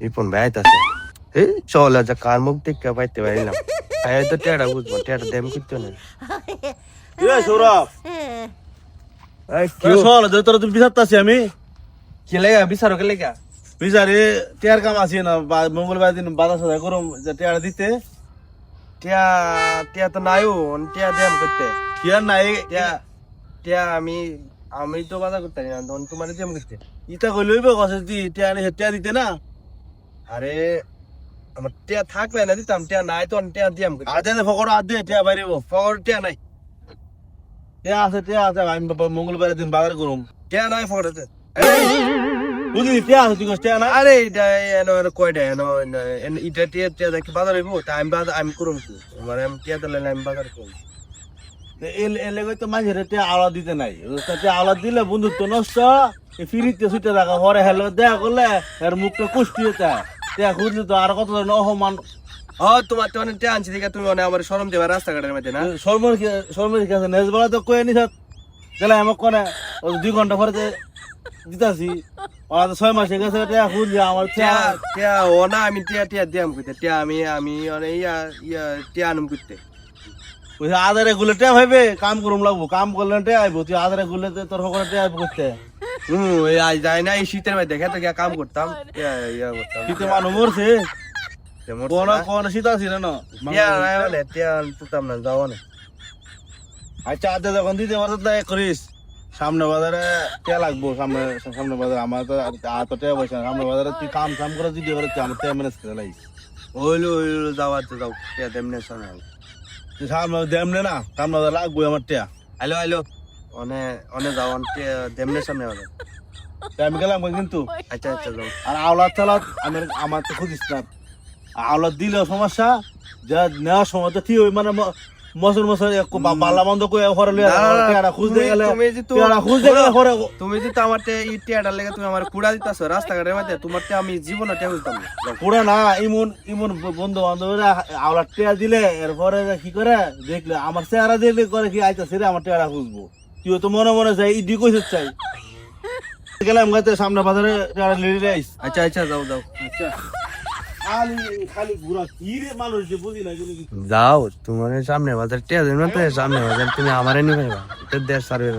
রিপন ভাই আইতাছে এই চল যা কার মুখ দেখে পাইতে পারিলাম আয় তো টেড়া বুঝব টেড়া দেম করতে না এ সৌরভ শোন যে তোরা তুমি বিচারতাছি আমি কি লাগা বিচারো কে লাগা বিচারে টিয়ার কাম আছে না মঙ্গলবার দিন বাজার সাজা করুম যে টিয়ার দিতে টিয়া টিয়া তো নাইও টিয়া দেম করতে টিয়ার নাই টিয়া টিয়া আমি আমি তো বাজার করতে পারি না তোমার দেম করতে ইটা কই লইব কসে দি টিয়া নি টিয়া দিতে না আরে আমার টিয়া থাকলে না দিতাম। টিয়া নাই তো টিয়া দিয়াম আর দে ফকর আর দে টিয়া বাইরেব ফর টিয়া নাই। টিয়া আছে টিয়া আছে আমি মঙ্গলবার দিন বাজার করুম। টিয়া নাই ফকরতে। বুঝলি টিয়া আছে তুই টিয়া না আরে এটা এনো এনো কয়টা এনো এটা টিয়া টিয়া দেখি বাজার হইব? তা আমি বাজার আমি করুম কি? মানে আমি টিয়া দিলে আমি বাজার করুম। এলে তো মাঝে টিয়া আওলা দিতে নাই। টিয়া আওলা দিলে বন্ধুত্ব নষ্ট এ ফিরিতে ছুটে রাখা হরে হেলো দেখা করলে এর মুখটা কুষ্টি হতে টিয়া খুঁজলে তো আর কত ধরনের অপমান। ও তোমার তো টিয়া আনছি দেখে তুমি মানে আমার শরম দেবা রাস্তাঘাটের মধ্যে না? সর্বর সর্বর কাছে নেজ বলা তো কয়ে নিছ। গেলে কোনে দুই ঘণ্টা পরে যে দিতাছি। ওরা তো ছয় মাসে গেছে টিয়া খুঁজলে আমার টিয়া টিয়া। টিয়া ও না আমি টিয়া টিয়া দিয়াম করতে টিয়া আমি আমি মানে ইয়া ইয়া টিয়া আনুম করতে ওই আধারে গুলে টিয়া ভাইবে কাম করুম লাগবো কাম করলে টিয়া আইবো তুই আধারে গুলে তো তোর সকলে টিয়া আইবো করতে হুম আজ যাই না এই শীতের মধ্যে। দেখে তো গিয়া কাম করতাম। ইয়া করতাম। কিন্তু মানুষ মরছে কোন না। কোন শীত আছে না টিয়া নাই টিয়া তুতাম না যাও না। আচ্ছা আদে যখন দিতে পারত না করিস। সামনে বাজারে লাগবো সামনে সামনে বাজারে। আমার তো তো। সামনে বাজারে তুই কাম কাম করে দিতে পারত আমার টিয়া ম্যানেজ করে লাগিস ওইলো ওইলো যাওয়া তো যাও। টিয়া তেমনি শোনা। তুই সামনে দেমনে না সামনে লাগবো আমার টিয়া। হ্যালো হ্যালো অনে অনে যাও টিয়া সামনে হবে আমি গেলাম কিন্তু। আচ্ছা আচ্ছা যাও। আর আওলাদ চালাত আমি আমার তো খুঁজিস না। আওলাদ দিলেও সমস্যা যা নেওয়ার সময় তো ঠিক মানে ম- মসুর মসুর বালা বন্ধ করে ঘরে লইয়া তুমি- গেলে তুমি যে তো- গেলে ঘরে তুমি যদি আমার লেগে তুমি আমার কুড়া দিতেছো রাস্তাঘাটের মধ্যে তোমার আমি জীবনে টিয়া বুঝতাম না। না ইমন ইমন বন্ধু বান্ধবরা আওলাদ টেয়া দিলে এরপরে কি করে? দেখলে আমার চেহারা দিলে করে কি আইতা সেরে আমার টিয়াটা খুঁজবো। তুই তো মনে মনে চাই ইডি কইছিস চাই। গেলাম গাতে সামনে বাজারে লিড়ে আইস। আচ্ছা আচ্ছা যাও যাও। আচ্ছা। যাও তোমার সামনে বাজার টিয়া দেবে না তো সামনে বাজার তুমি আমারে নিবে দেড় দেশ সার্ভে